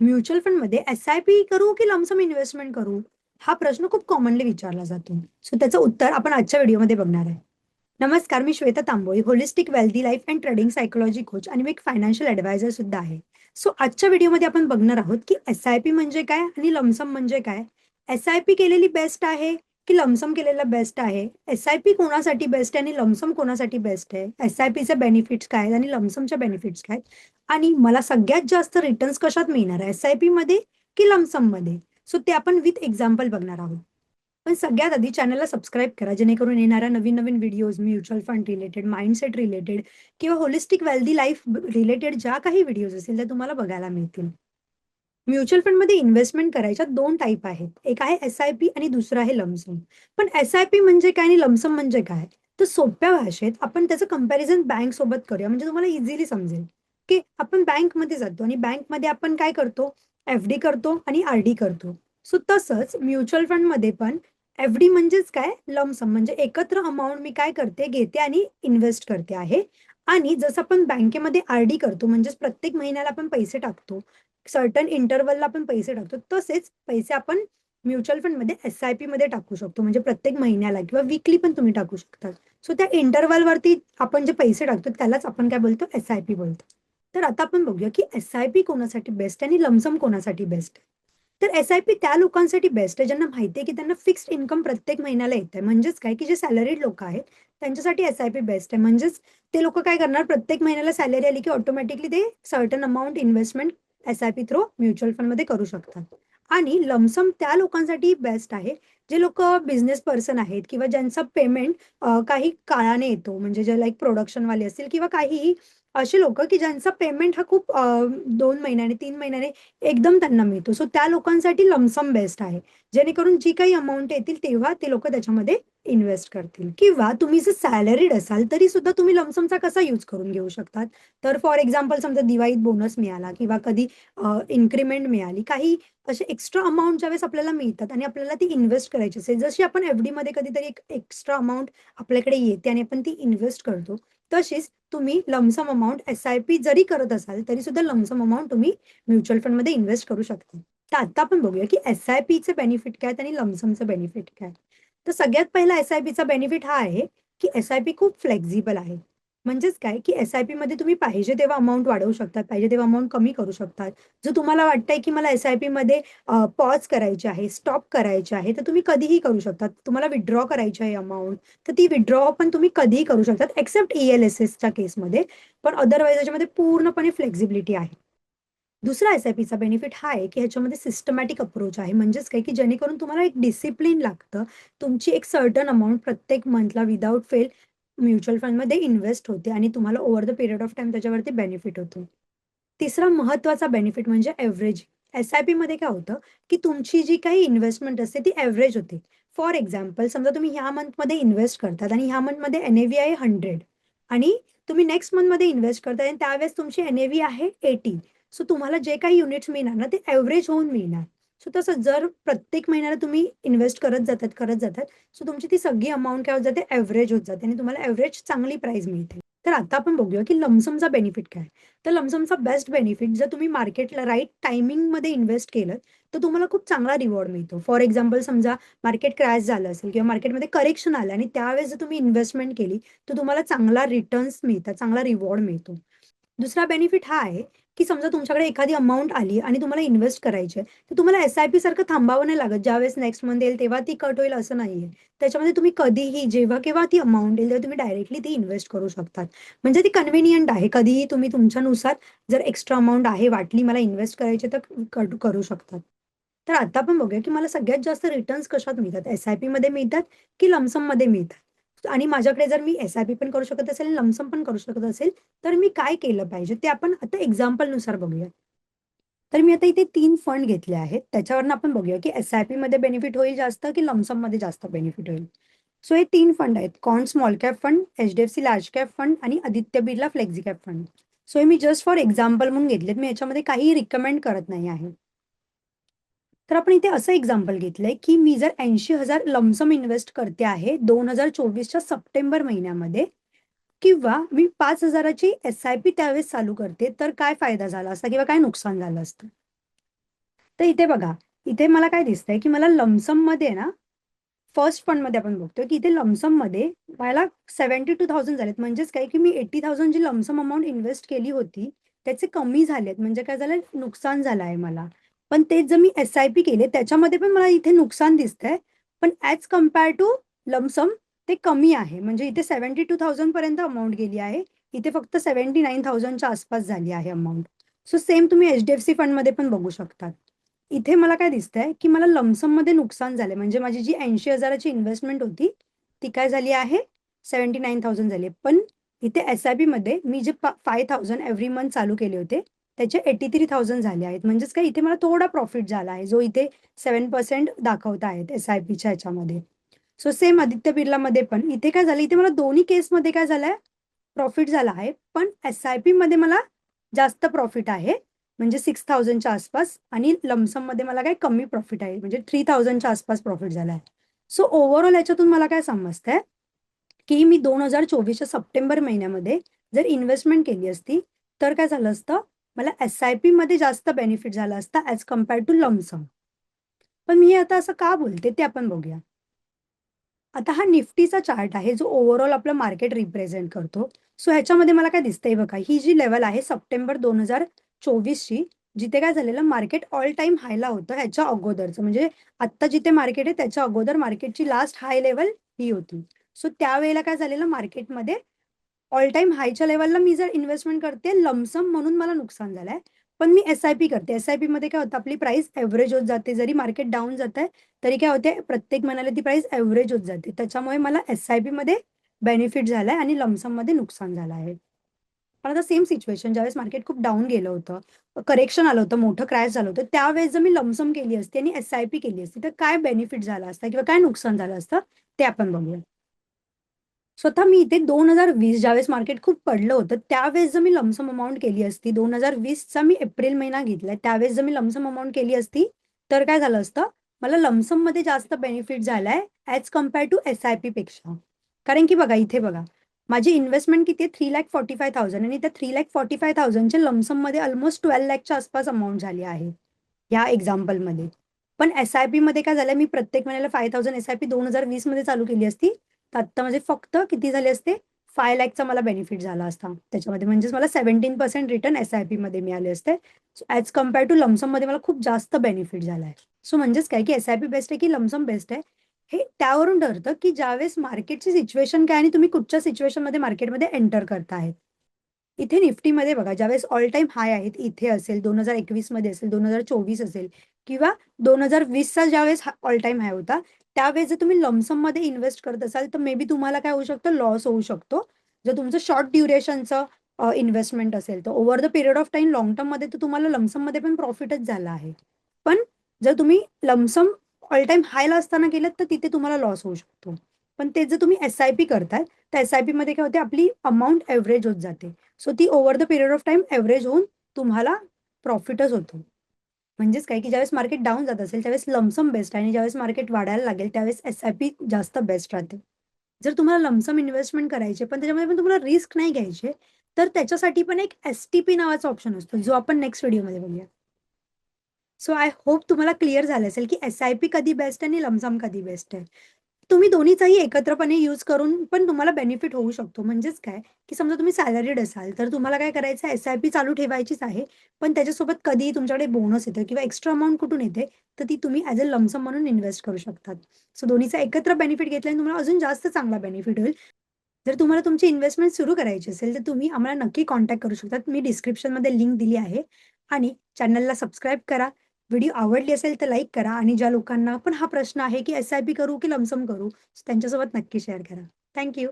Mutual फंडमध्ये SIP करू की लमसम इन्व्हेस्टमेंट करू? हा प्रश्न खूप कॉमनली विचारला जातो. सो त्याचं उत्तर आपण आजच्या व्हिडिओमध्ये बघणार आहे. नमस्कार, मी Shweta Tamboli, holistic wealthy life and trading psychology coach आणि मी एक फायनान्शियल ऍडवायझर सुद्धा आहे. सो आजच्या व्हिडिओमध्ये आपण बघणार आहोत की एस-आय-पी म्हणजे काय आणि लमसम म्हणजे काय? एस-आय-पी केलेली बेस्ट आहे की लमसम केलेलं बेस्ट आहे? एस-आय-पी कोणासाठी बेस्ट आहे आणि लमसम कोणासाठी बेस्ट आहे? एस-आय-पीचे बेनिफिट्स काय आहेत आणि लमसमच्या बेनिफिट्स काय आहेत? आणि मला सगळ्यात जास्त रिटर्न्स कशात मिळणार आहे? एस आय पी मध्ये की लमसममध्ये? सो ते आपण विथ एक्झाम्पल बघणार आहोत. पण सगळ्यात आधी चॅनलला सबस्क्राईब करा, जेणेकरून येणाऱ्या नवीन-नवीन videos, mutual fund related, mindset related किंवा होलिस्टिक वेल्दी लाईफ रिलेटेड ज्या काही व्हिडिओज असतील, त्या तुम्हाला बघायला मिळतील. म्युच्युअल फंडमध्ये इन्व्हेस्टमेंट करायच्या दोन टाईप आहेत. एक आहे एस-आय-पी आणि दुसरं आहे लमसम. पण एस-आय-पी म्हणजे काय आणि लमसम म्हणजे काय? तर सोप्या भाषेत आपण त्याचं कंपॅरिजन बँक सोबत करूया, म्हणजे तुम्हाला इझिली समजेल, की आपण बँकमध्ये जातो आणि बँकमध्ये आपण काय करतो? एफ-डी करतो आणि आर-डी करतो. सो तसंच म्युच्युअल फंडमध्ये पण एफ-डी म्हणजेच काय? लमसम म्हणजे एकत्र अमाऊंट मी काय करते, घेते आणि इन्व्हेस्ट करते आहे. आणि जसं आपण बँकेमध्ये आर-डी करतो, म्हणजेच प्रत्येक महिन्याला आपण पैसे टाकतो. सर्टन इंटरव्हलला आपण पैसे टाकतो. तसेच पैसे आपण म्युच्युअल फंडमध्ये एस-आय-पीमध्ये टाकू शकतो. म्हणजे प्रत्येक महिन्याला किंवा विकली पण तुम्ही टाकू शकता. सो त्या इंटरव्हलवरती आपण जे पैसे टाकतो, त्यालाच आपण काय बोलतो? एस-आय-पी बोलतो. तर आता आपण बघूया, की एस-आय-पी कोणासाठी बेस्ट आहे आणि लमसम कोणासाठी बेस्ट आहे? तर एस-आय-पी त्या लोकांसाठी बेस्ट आहे, ज्यांना माहिती आहे, की त्यांना फिक्स्ड इन्कम प्रत्येक महिन्याला येतंय. म्हणजेच काय, की जे सॅलरीड लोक आहेत, त्यांच्यासाठी एस-आय-पी बेस्ट आहे. म्हणजेच ते लोक काय करणार, प्रत्येक महिन्याला सॅलरी आली, की ऑटोमॅटिकली ते certain amount investment SIP through mutual फंडमध्ये करू शकतात. आणि लमसम त्या लोकांसाठी बेस्ट आहे, जे लोक बिझनेस पर्सन आहेत किंवा ज्यांचं पेमेंट काही काळाने येतो. म्हणजे जे लाईक प्रोडक्शनवाले असतील किंवा काहीही अशी लोक की ज्यांचा पेमेंट हा खूप दोन महिन्याने, तीन महिन्याने एकदम त्यांना मिळतो. सो त्या लोकांसाठी लमसम बेस्ट आहे. जेणेकरून जी काही अमाऊंट येतील, तेव्हा ते लोक त्याच्यामध्ये इन्व्हेस्ट करतील. किंवा तुम्ही जर सॅलरीड असाल, तरी सुद्धा तुम्ही लमसमचा कसा यूज करून घेऊ शकतात? तर फॉर एक्झाम्पल समजा दिवाळीत बोनस मिळाला किंवा कधी इन्क्रीमेंट इन्क्रिमेंट मिळाली, काही असे एक्स्ट्रा अमाऊंट ज्यावेळेस आपल्याला मिळतात आणि आपल्याला ती इन्व्हेस्ट करायची असेल, जशी आपण एफ-डीमध्ये कधीतरी एक एक्स्ट्रा अमाऊंट आपल्याकडे येते आणि आपण ती इन्व्हेस्ट करतो. तशीच तुम्ही लमसम अमाऊंट एस-आय-पी जरी करत असाल, तरी सुद्धा लमसम अमाऊंट तुम्ही म्युच्युअल फंडमध्ये इन्व्हेस्ट करू शकता. तर आता आपण बघूया, की एस आय पीचं बेनिफिट काय आहेत आणि लमसमचं बेनिफिट काय? तर सगळ्यात पहिला एस-आय-पीचा बेनिफिट हा आहे, की एस-आय-पी खूप फ्लेक्झिबल आहे. म्हणजेच काय, की एस आय पी मध्ये तुम्ही पाहिजे तेव्हा अमाऊंट वाढवू शकतात पाहिजे तेव्हा अमाऊंट कमी करू शकतात. जर तुम्हाला वाटतंय, की मला एस आय पी मध्ये पॉज करायची आहे, स्टॉप करायची आहे, तर तुम्ही कधीही करू शकतात तुम्हाला विड्रॉ करायची आहे अमाऊंट तर ती विड्रॉ पण तुम्ही कधीही करू शकतात, एक्सेप्ट ई-एल-एस-एसच्या केसमध्ये. पण अदरवाईज याच्यामध्ये पूर्णपणे फ्लेक्सिबिलिटी आहे. दुसरा एस-आय-पीचा बेनिफिट हा आहे, की ह्याच्यामध्ये सिस्टमॅटिक अप्रोच आहे. म्हणजेच काय, की जेणेकरून तुम्हाला एक डिसिप्लिन लागतं. तुमची एक सर्टन अमाऊंट प्रत्येक मंथला विदाऊट फेल म्युच्युअल फंडमध्ये इन्व्हेस्ट होते आणि तुम्हाला over the period of time त्याच्यावरती बेनिफिट होतो. तिसरा महत्त्वाचा बेनिफिट म्हणजे एव्हरेज. एस आय पी मध्ये काय होतं, की तुमची जी काही इन्व्हेस्टमेंट असते ती एव्हरेज होते. फॉर एक्झाम्पल समजा तुम्ही ह्या मंथमध्ये इन्व्हेस्ट करतात आणि ह्या मंथमध्ये एन एव्ही आहे 100 आणि तुम्ही नेक्स्ट मंथमध्ये इन्व्हेस्ट करताय आणि त्यावेळेस तुमची एन एव्ही आहे एटी सो तुम्हाला जे काही युनिट्स मिळणार ना, ते एव्हरेज होऊन मिळणार. सो तसं जर प्रत्येक महिन्याला तुम्ही इन्व्हेस्ट करत जातात, करत जातात, सो तुमची ती सगळी अमाऊंट काय होत जाते, एव्हरेज होत जाते आणि तुम्हाला एव्हरेज चांगली प्राईज मिळते. तर आता आपण बघूया, की लमसमचा बेनिफिट काय? तर लमसमचा बेस्ट बेनिफिट जर तुम्ही मार्केटला राईट टायमिंगमध्ये इन्व्हेस्ट केलंत, तर तुम्हाला खूप चांगला रिवॉर्ड मिळतो. फॉर एक्झाम्पल समजा मार्केट क्रॅश झालं असेल किंवा मार्केटमध्ये करेक्शन आलं आणि त्यावेळेस जर तुम्ही इन्व्हेस्टमेंट केली, तर तुम्हाला चांगला रिटर्न्स मिळतात, चांगला रिवॉर्ड मिळतो. दुसरा बेनिफिट हा आहे, की समजा तुमच्याकडे एखादी अमाऊंट आली आणि तुम्हाला इन्व्हेस्ट करायची आहे, तर तुम्हाला एस-आय-पी सारखं थांबावं नाही लागत. ज्यावेळेस नेक्स्ट मंथ येईल तेव्हा ती कट होईल असं नाहीये. त्याच्यामध्ये तुम्ही कधीही, जेव्हा केव्हा ती अमाऊंट येईल, तेव्हा तुम्ही डायरेक्टली ती इन्व्हेस्ट करू शकतात. म्हणजे ती कन्व्हिनियंट आहे. कधीही तुम्ही तुमच्यानुसार जर एक्स्ट्रा अमाऊंट आहे, वाटली मला इन्व्हेस्ट करायची तर कट करू शकतात. तर आता पण बघूया, की मला सगळ्यात जास्त रिटर्न्स कशात मिळतात? एस आय पी मध्ये मिळतात की लमसममध्ये मिळतात? आणि माझ्याकडे जर मी एस-आय-पी पण करू शकत असेल, लमसम पण करू शकत असेल, तर मी काय केलं पाहिजे? ते आपण आता एक्झाम्पलनुसार बघूया. तर मी आता इथे तीन फंड घेतले आहेत. त्याच्यावरनं आपण बघूया, की एस आय पी मध्ये बेनिफिट होईल जास्त की लमसममध्ये जास्त बेनिफिट होईल. सो हे तीन फंड आहेत. Quant small cap fund, HDFC large cap fund आणि Aditya Birla flexi cap fund. So हे मी जस्ट फॉर एक्झाम्पल म्हणून घेतलेत. मी याच्यामध्ये काहीही रिकमेंड करत नाही आहे. तर आपण इथे असं एक्झाम्पल घेतलंय, की मी जर ऐंशी हजार लमसम इन्व्हेस्ट करते आहे 2024च्या सप्टेंबर महिन्यामध्ये किंवा मी 5,000ची एस-आय-पी त्यावेळेस चालू करते, तर काय फायदा झाला असता किंवा काय नुकसान झालं असतं? तर इथे बघा इथे मला काय दिसतंय की मला लमसममध्ये ना फर्स्ट फंडमध्ये आपण बघतोय की इथे लमसममध्ये मला सेव्हन्टी टू थाउजंड झालेत. म्हणजेच काय की मी एट्टी थाउजंड जी लमसम अमाऊंट इन्व्हेस्ट केली होती त्याचे कमी झालेत. म्हणजे काय झालं नुकसान झालं आहे मला. पण तेच जर मी एस आय पी केले त्याच्यामध्ये पण मला इथे नुकसान दिसतंय. पण ॲज कंपेअर टू लमसम ते कमी आहे. म्हणजे इथे सेव्हन्टी टू थाउजंड पर्यंत अमाऊंट गेली आहे. इथे फक्त सेव्हन्टी नाईन थाउजंडच्या आसपास झाली आहे अमाऊंट सो सेम तुम्ही एच डी एफ सी फंडमध्ये पण बघू शकतात. इथे मला काय दिसतंय की मला लमसममध्ये नुकसान झालं म्हणजे माझी जी ऐंशी हजाराची इन्व्हेस्टमेंट होती ती काय झाली आहे? सेव्हन्टी नाईन थाउजंड झाली पण इथे एस आय पी मध्ये मी जे फाय थाउजंड एव्हरी मंथ चालू केले होते त्याचे एटी थ्री थाउजंड झाले आहेत. म्हणजेच काय इथे मला थोडा प्रॉफिट झाला आहे जो इथे सेवन पर्सेंट दाखवत आहेत एस आय पीच्या ह्याच्यामध्ये सो सेम आदित्य बिर्लामध्ये पण. इथे काय झालं इथे मला दोन्ही केसमध्ये काय झालंय प्रॉफिट झाला आहे पण एस आय पी मध्ये मला जास्त प्रॉफिट आहे. म्हणजे सिक्स थाउजंडच्या आसपास आणि लमसममध्ये मला काय कमी प्रॉफिट आहे. म्हणजे थ्री थाउजंडच्या आसपास प्रॉफिट झाला आहे. सो ओव्हरऑल याच्यातून मला काय समजतंय की मी दोन हजार चोवीसच्या सप्टेंबर महिन्यामध्ये जर इन्व्हेस्टमेंट केली असती तर काय झालं असतं मला एस आय पी मध्ये जास्त बेनिफिट झाला असता ॲज कंपेअर टू लमसम पण मी आता असं का बोलते ते आपण बघूया. आता हा निफ्टीचा चार्ट आहे जो ओव्हरऑल आपलं मार्केट रिप्रेझेंट करतो. सो ह्याच्यामध्ये मला काय दिसतंय बघा ही जी लेवल आहे सप्टेंबर दोन हजार चोवीसची जिथे काय झालेलं मार्केट ऑल टाइम हायला होतं ह्याच्या अगोदरचं. म्हणजे आत्ता जिथे मार्केट आहे त्याच्या अगोदर मार्केटची लास्ट हाय लेवल ही होती. सो त्यावेळेला काय झालेलं मार्केटमध्ये ऑल टाइम हायच्या लेवलला मी जर इन्व्हेस्टमेंट करते लमसम म्हणून मला नुकसान झालंय. पण मी एस आय पी करते. एस आय पी मध्ये काय होतं आपली प्राइस एव्हरेज होत जाते. जरी मार्केट डाऊन जात आहे तरी काय होते प्रत्येक महिन्याला ती प्राइस एव्हरेज होत जाते. त्याच्यामुळे मला एस आय पी मध्ये बेनिफिट झालाय आणि लमसममध्ये नुकसान झालं आहे. पण आता सेम सिच्युएशन ज्यावेळेस मार्केट खूप डाऊन गेलं होतं करेक्शन आलं होतं मोठं क्रॅश झालं होतं त्यावेळेस जर मी लमसम केली असती आणि एस आय पी केली असती तर काय बेनिफिट झाला असता किंवा काय नुकसान झालं असतं ते आपण बघूया. स्वतः मी इथे दोन हजार वीस ज्यावेळेस मार्केट खूप पडलं होतं त्यावेळेस जर मी लमसम अमाऊंट केली असती दोन हजार वीसचा मी एप्रिल महिना घेतलाय त्यावेळेस जर मी लमसम अमाऊंट केली असती तर काय झालं असतं? मला लमसममध्ये जास्त बेनिफिट झालाय as compare to S I P पेक्षा. कारण की बघा इथे बघा माझी इन्व्हेस्टमेंट किती three lakh forty five thousand आणि त्या थ्री लॅक फॉर्टी फाय थाउजंडच्या लमसममध्ये ऑलमोस्ट ट्वेल्व लॅकच्या आसपास अमाऊंट झाली आहे या एक्झाम्पलमध्ये पण एस आय पी मध्ये काय झालं मी प्रत्येक महिन्याला five thousand S I P दोन हजार वीसमध्ये चालू केली असती तर आत्ता म्हणजे फक्त किती झाले असते? फाय लॅकचा मला बेनिफिट झाला असता. त्याच्यामध्ये म्हणजेच मला seventeen percent return S I P मध्ये मिळाले असते. ॲज कंपेअर टू लमसममध्ये मला खूप जास्त बेनिफिट झाला आहे सो म्हणजेच काय की एस आय पी बेस्ट आहे की लमसम बेस्ट आहे? हे त्यावरून ठरतं की ज्यावेळेस मार्केटची सिच्युएशन काय आणि तुम्ही कुठच्या सिच्युएशनमध्ये मार्केटमध्ये एंटर करतायत इथे निफ्टीमध्ये बघा ज्यावेळेस ऑल टाइम हाय आहेत इथे असेल दोन हजार एकवीसमध्ये असेल दोन हजार चोवीस असेल किंवा दोन हजार वीसचा ज्यावेळेस ऑल टाइम हाय होता त्यावेळेस जर तुम्ही लमसममध्ये इन्व्हेस्ट करत असाल तर मे बी तुम्हाला काय होऊ शकतं? लॉस होऊ शकतो. जर तुमचं शॉर्ट ड्युरेशनचं इन्व्हेस्टमेंट असेल तर over the period of time long टर्ममध्ये तर तुम्हाला लमसममध्ये पण प्रॉफिटच झाला आहे. पण जर तुम्ही लमसम ऑल टाइम हायला असताना केलं तर तिथे तुम्हाला लॉस होऊ शकतो. पण ते जर तुम्ही एस आय पी करताय तर एस आय पी मध्ये काय होते? आपली अमाऊंट एव्हरेज होत जाते. सो ती over the period of time average होऊन तुम्हाला प्रॉफिटच होतो. म्हणजेच काय की ज्यावेळेस मार्केट डाऊन जात असेल त्यावेळेस लमसम बेस्ट आहे. आणि ज्यावेळेस मार्केट वाढायला लागेल त्यावेळेस एस आय पी जास्त बेस्ट राहते. जर तुम्हाला लमसम इन्व्हेस्टमेंट करायचे पण त्याच्यामध्ये पण तुम्हाला रिस्क नाही घ्यायचे तर त्याच्यासाठी पण एक एस टी पी नावाचा ऑप्शन असतो जो आपण नेक्स्ट व्हिडिओमध्ये बघूया. सो आय होप तुम्हाला क्लिअर झालं असेल की एस आय पी कधी बेस्ट आहे आणि लमसम कधी बेस्ट आहे. तुम्ही दोन्हीचाही एकत्रपणे यूज करून पण तुम्हाला बेनिफिट होऊ शकतो. म्हणजेच काय? की समजा तुम्ही सॅलरीड असाल तर तुम्हाला काय करायचं एस आय पी चालू ठेवायचीच आहे पण त्याच्यासोबत कधी तुमच्याकडे बोनस येतं किंवा एक्स्ट्रा अमाऊंट कुठून येते तर ती तुम्ही ॲज अ लमसम म्हणून इन्व्हेस्ट करू शकतात. सो दोन्हीचा एकत्र बेनिफिट घेतल्याने तुम्हाला अजून जास्त चांगला बेनिफिट होईल. जर तुम्हाला तुमची इन्व्हेस्टमेंट सुरू करायची असेल तर तुम्ही आम्हाला नक्की कॉन्टॅक्ट करू शकतात. मी डिस्क्रिप्शनमध्ये लिंक दिली आहे आणि चॅनलला सबस्क्राईब करा. व्हिडिओ आवडली असेल तर लाईक करा आणि ज्या लोकांना पण हा प्रश्न आहे की एस आय पी करू की लमसम करू त्यांच्यासोबत नक्की शेअर करा. थँक्यू